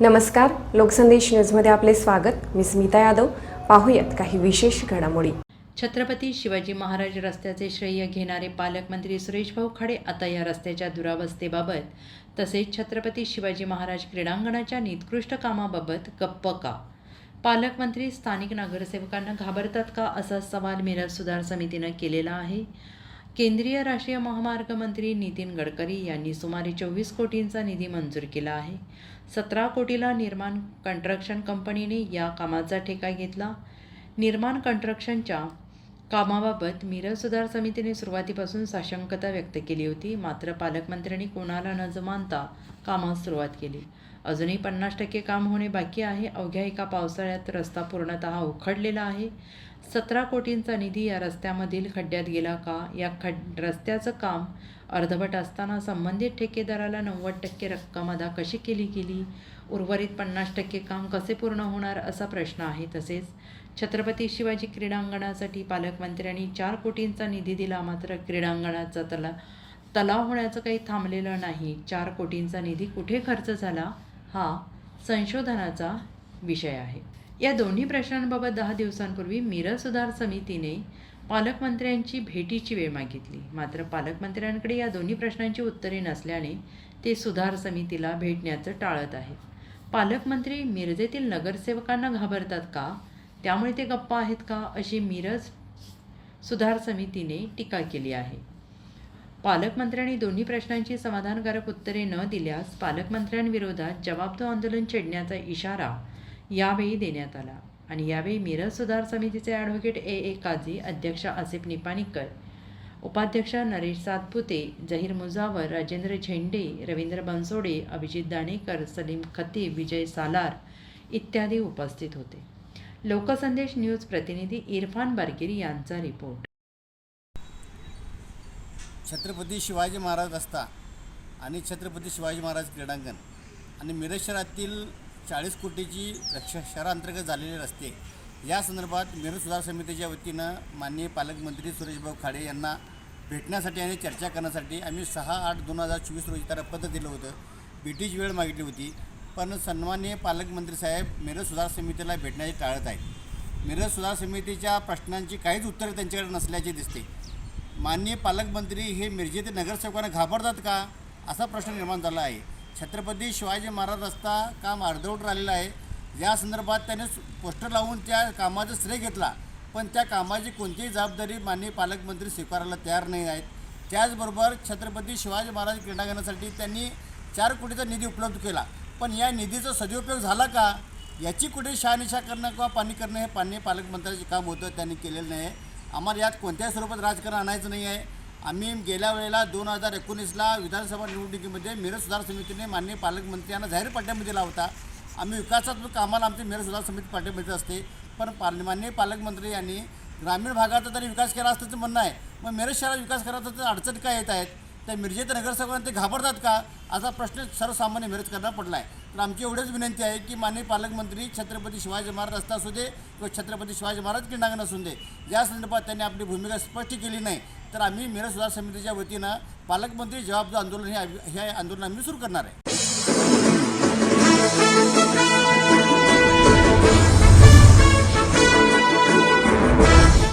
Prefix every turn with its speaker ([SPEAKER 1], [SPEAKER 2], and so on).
[SPEAKER 1] नमस्कार लोकसंदेश न्यूजमध्ये आपले स्वागत. मी स्मिता यादव. पाहूयात काही विशेष घडामोडी.
[SPEAKER 2] छत्रपती शिवाजी महाराज रस्त्याचे श्रेय घेणारे पालकमंत्री सुरेशभाऊ खाडे आता या रस्त्याच्या दुरावस्थेबाबत तसेच छत्रपती शिवाजी महाराज क्रीडांगणाच्या निकृष्ट कामाबाबत गप्प का? पालकमंत्री स्थानिक नगरसेवकांना घाबरतात का असा सवाल मिरज सुधार समितीनं केलेला आहे? केंद्रीय राष्ट्रीय महामार्ग मंत्री नितीन गडकरी यांनी सुमारे चोवीस कोटींचा निधी मंजूर केला आहे. सतरा कोटीला निर्माण कंस्ट्रक्शन कंपनीने या कामाचा ठेका घेतला. निर्माण कंस्ट्रक्शनच्या कामाबाबत मिरज सुधार समितीने सुरुवातीपासून साशंकता व्यक्त केली होती. मात्र पालकमंत्र्यांनी कोणाला न जमानता कामास सुरुवात केली. अजूनही पन्नास टक्के काम होणे बाकी आहे. अवघ्या एका पावसाळ्यात रस्ता पूर्णतः उखडलेला आहे. सतरा कोटींचा निधी या रस्त्यामधील खड्ड्यात गेला का? या खड रस्त्याचं काम अर्धवट असताना संबंधित ठेकेदाराला नव्वद टक्के रक्कम अदा कशी केली गेली? उर्वरित पन्नास टक्के काम कसे पूर्ण होणार असा प्रश्न आहे तसेच. छत्रपती शिवाजी क्रीडांगणासाठी पालकमंत्र्यांनी चार कोटींचा निधी दिला मात्र क्रीडांगणाचा तला तलाव होण्याचं काही थांबलेलं नाही. चार कोटींचा निधी कुठे खर्च झाला? हा संशोधनाचा विषय आहे. या दोन्ही प्रश्नांबाबत दहा दिवसांपूर्वी मिरज सुधार समितीने पालकमंत्र्यांची भेटीची वेळ मागितली. मात्र पालकमंत्र्यांकडे या दोन्ही प्रश्नांची उत्तरे नसल्याने ते सुधार समितीला भेटण्याचं टाळत आहेत. पालकमंत्री मिरजेतील नगरसेवकांना घाबरतात का? त्यामुळे ते गप्प आहेत का? अशी मिरज सुधार समितीने टीका केली आहे. पालकमंत्र्यांनी दोन्ही प्रश्नांची समाधानकारक उत्तरे न दिल्यास पालकमंत्र्यांविरोधात जबाबदार आंदोलन छेडण्याचा इशारा यावेळी देण्यात आला. आणि यावेळी मिरज सुधार समितीचे ॲडव्होकेट ए. ए. काझी अध्यक्ष आसिफ निपाणीकर उपाध्यक्ष नरेश सातपुते जहीर मुजावर राजेंद्र झेंडे रवींद्र बनसोडे अभिजित दाणेकर सलीम खतीब विजय सालार इत्यादी उपस्थित होते. लोकसंदेश न्यूज प्रतिनिधी इरफान बारगिर यांचा रिपोर्ट.
[SPEAKER 3] छत्रपती शिवाजी महाराज रस्ता आणि छत्रपती शिवाजी महाराज क्रीडांगण आणि मिरज शहरातील चाळीस कोटीची रक्षा शहरांतर्गत झालेले रस्ते. या संदर्भात मिरज सुधार समितीच्या वतीनं माननीय पालकमंत्री सुरेशभाऊ खाडे यांना भेटण्यासाठी आणि चर्चा करण्यासाठी आम्ही सहा आठ दोन हजार चोवीस रोजी त्याला पत्र दिलं होतं. भेटीची वेळ मागितली होती. पण सन्माननीय पालकमंत्री साहेब मिरज सुधार समितीला भेटण्याचे टाळत आहेत. मिरज सुधार समितीच्या प्रश्नांची काहीच उत्तरे त्यांच्याकडे नसल्याचे दिसते. माननीय पालकमंत्री हे मिरजेतील नगरसेवकांना घाबरतात का? असा प्रश्न निर्माण झाला आहे. छत्रपती शिवाजी महाराज रस्ता काम अर्धवट राहिलेला आहे. या संदर्भात त्याने पोस्टर लावून त्या कामाचा श्रेय घेतला. पण त्या कामाची कोणतीही जबाबदारी माननीय पालकमंत्री स्वीकारायला तयार नाही आहेत. त्याचबरोबर छत्रपती शिवाजी महाराज क्रीडांगणासाठी त्यांनी चार कोटीचा निधी उपलब्ध केला. पण या निधीचा सदुपयोग झाला का? याची कुठे शहानिशा करणं किंवा पाणी करणं हे पाणी पालकमंत्र्याचे काम होतं त्यांनी केलेलं नाही. आहे आम्हाला यात कोणत्याही स्वरूपात राजकारण आणायचं नाही आहे. आम्ही गेल्या वेळेला दोन हजार एकोणीसला विधानसभा निवडणुकीमध्ये मिरज सुधार समितीने माननीय पालकमंत्री यांना जाहीर पाठ्यामध्ये दिला होता. आम्ही विकासात्मक कामाला आमची मिरज सुधार समिती पाठ्यामध्ये असते. पण पाल माननीय पालकमंत्री यांनी ग्रामीण भागाचा तरी विकास केला असल्याचं म्हणणं आहे मग मिरज शहरात विकास करायचा तर अडचणी काय येत आहेत? त्या मिरजेत नगरसेवकांना ते घाबरतात का? असा प्रश्न सर्वसामान्य मिरजकरांना पडला आहे तर आमची एवढीच विनंती आहे की माननीय पालकमंत्री छत्रपती शिवाजी महाराज रस्ता असू दे किंवा छत्रपती शिवाजी महाराज क्रीडांगण असू दे या संदर्भात त्यांनी आपली भूमिका स्पष्ट केली नाही. तर आम्ही मिरज सुधार समितीच्या वतीनं पालकमंत्री जबाबदार आंदोलन हे हे आंदोलन आम्ही सुरू करणार आहे.